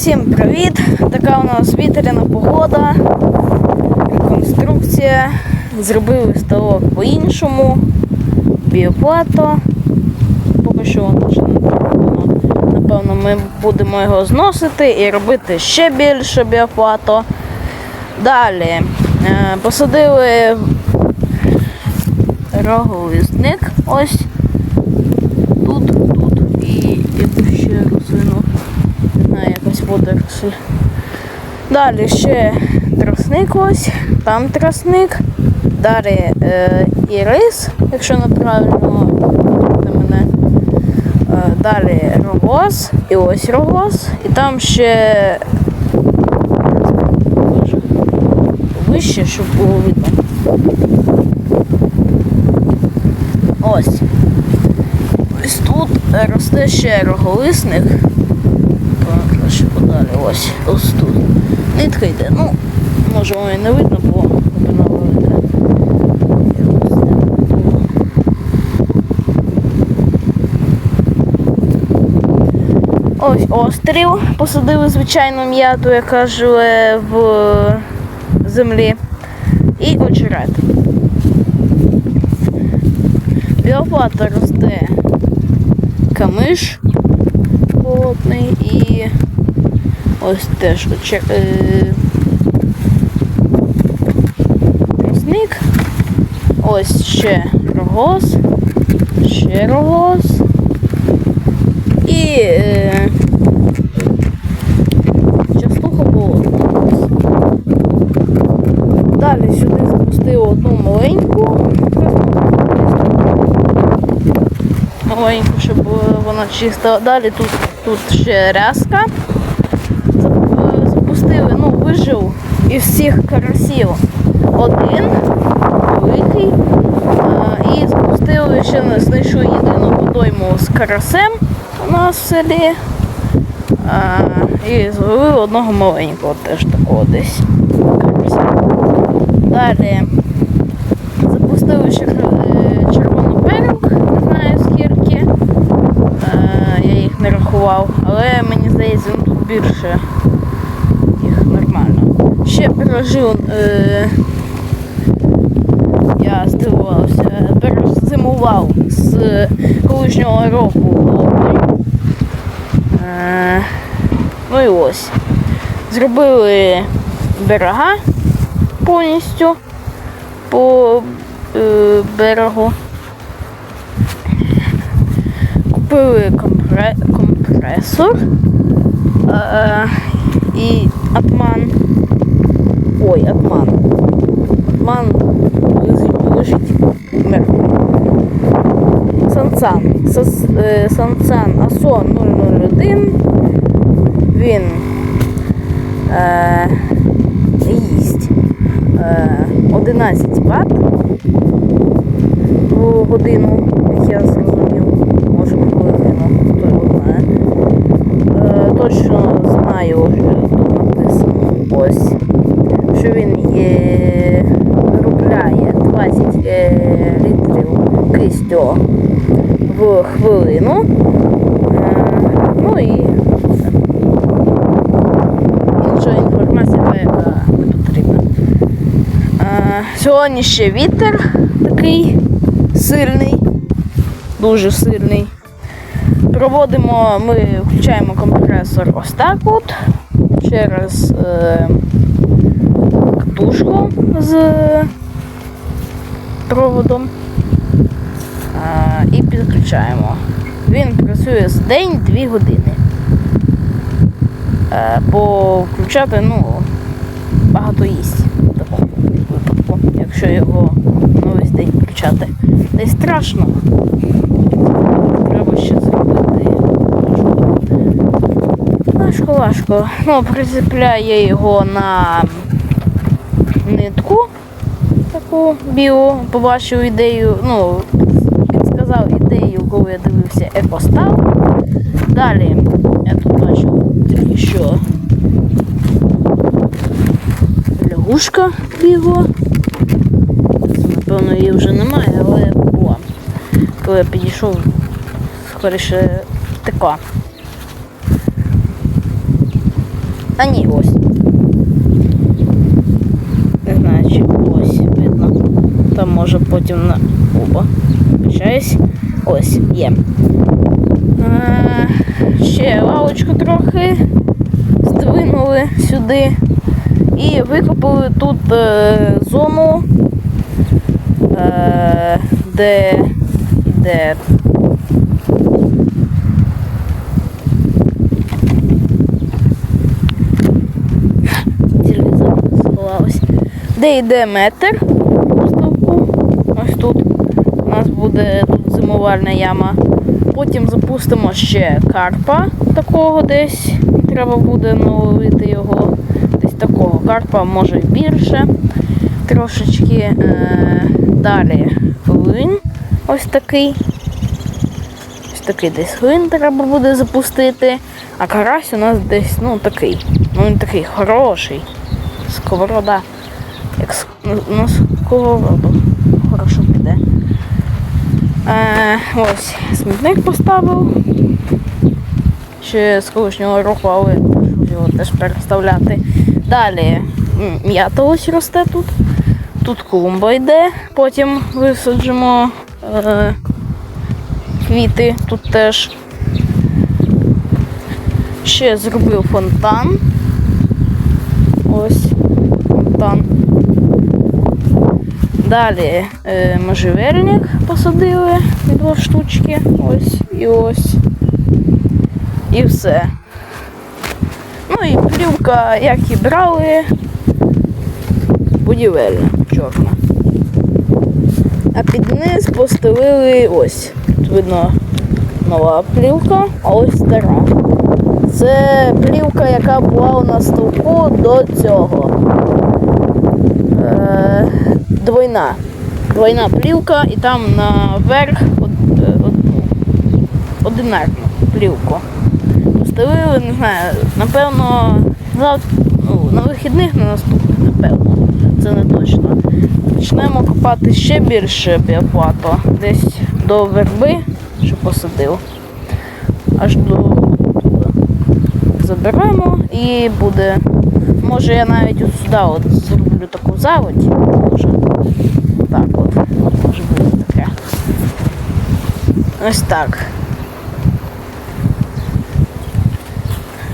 Всім привіт! Така у нас вітряна погода, реконструкція. Зробили ставок по-іншому, біоплато. Поки що воно ще не зроблено. Напевно, ми будемо його зносити і робити ще більше біоплато. Далі е, посадили роговисник ось тут, тут і яку ще рослину. Не знаю, якась. Далі ще тросник ось, там тросник. Далі е, і рис, якщо неправильно мене. Е, далі рогоз, і ось рогоз, і там ще вище, щоб було видно. Ось. Ось тут росте ще роголисник. Подалі. Ось, ось тут. Нитка йде. Ну, може воно і не видно, бо глибина велика. Ось острів. Посадили звичайну м'яту, яка живе в землі. І очерет. Біоплата росте камиш плотний і ось теж оче- е. Ось ще рогоз, ще рогоз. І е, частуха болотна. Далі сюди запустили одну маленьку маленьку, щоб вона чиста. Далі тут, тут ще рязка. Зап- е, Запустили, ну, вижив із всіх карасів один великий. А, І запустили ще не знайшли єдину водойму з карасем у нас в селі. А, І зловили одного маленького теж такого десь карася. Далі запустили ще е, червону перук, не знаю скільки. Е, Я їх не рахував, але мені здається, ну, тут більше. Ще е, я здивувався, перезимував з колишнього року. Е, Ну і ось. Зробили берега повністю по е, берегу. Купили компре- компресор е, і атман. Ой, атман. Атман лежить, мертвий. Сансан. Сас, е, Асон 001. Він е, їсть е, 11 Вт в годину, як я зрозумів, може в хвилину, хто його знає. Е, точно знаю, що тут написано ось, що він є, виробляє 20 е, літрів кистю в хвилину. Е, ну і. Інша інформація, яка не потрібна. Е, Сьогодні ще вітер такий сильний, дуже сильний. Проводимо, ми включаємо компресор ось так от через е, катушку з проводом і підключаємо. Він працює з день 2 години. Е, бо включати ну, багато їсть в такому випадку, якщо його на весь день включати. Не страшно. Треба ще зробити. Важко, важко. Ну, прицепляє його на нитку таку білу, побачив ідею, ну, підсказав ідею, коли я дивився екостав. Далі я тут бачив тільки що лягушка бігла. Це, напевно, її вже немає, але була. Коли я підійшов, скоріше така. А ні, ось. Не знаю, чи ось видно. Там може потім на. Опа. Вибачаюсь. Ось, є. Е, ще лавочку трохи здвинули сюди. І викопали тут е, зону, е, де йде. Де йде метр по. Ось тут. Буде тут зимувальна яма. Потім запустимо ще карпа такого десь. Треба буде наловити його. Десь такого карпа, може більше. Трошечки е- далі глин. Ось такий. Ось такий десь глин треба буде запустити. А карась у нас десь, ну, такий. Ну, він такий хороший. Сковорода. Як ск- на- Е, ось смітник поставив. Ще з колишнього року, але його теж переставляти. Далі м'ята ось росте тут. Тут клумба йде, потім висаджимо е, квіти тут теж. Ще зробив фонтан. Ось фонтан. Далі е, можжевельник посадили два штучки. Ось і ось. І все. Ну і плівка, як і брали, будівельна, чорна. А під низ постелили ось. Тут видно нова плівка, а ось стара. Це плівка, яка була у нас стовпу до цього. Е, двойна. Двойна плівка і там наверх е, одну одинарну плівку. Постелили, не знаю, напевно, ну, на вихідних на наступних, напевно. Це не точно. Почнемо копати ще більше біоплато. Десь до верби, що посадив. Аж до. Заберемо і буде. Може я навіть от сюди от зроблю таку заводь. Може. Так от. Може бути таке. Ось так.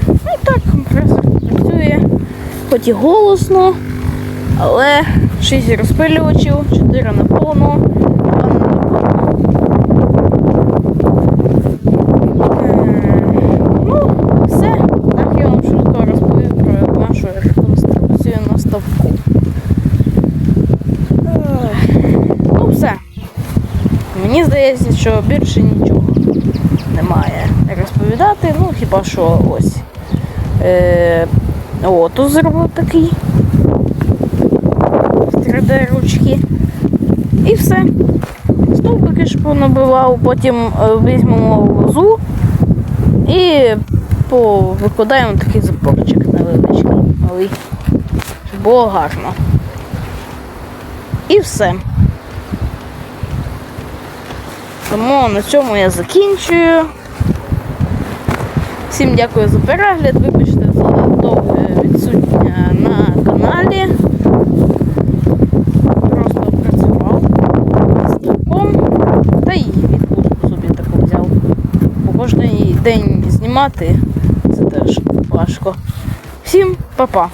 Ну так, компресор працює. Хоч і голосно, але 6 розпилювачів, 4 на повну, 2 на повну. Е, Ну, все. Так я вам швидко розповів про нашу реконструкцію на ставку. Ну, все. Мені здається, що більше нічого немає розповідати. Ну, хіба що ось. Е, оту зробив такий. 3D ручки. І все. Стовбики ж понабивав, потім е, візьмемо лозу і викладаємо такий запорчик невеличкий, малий. Було гарно. І все. Тому на цьому я закінчую. Всім дякую за перегляд. Вибачте за довге відсутнє на каналі. Просто працював з типом. Та й відпустку собі таку взяв. Бо кожен день знімати це теж важко. Всім па-па!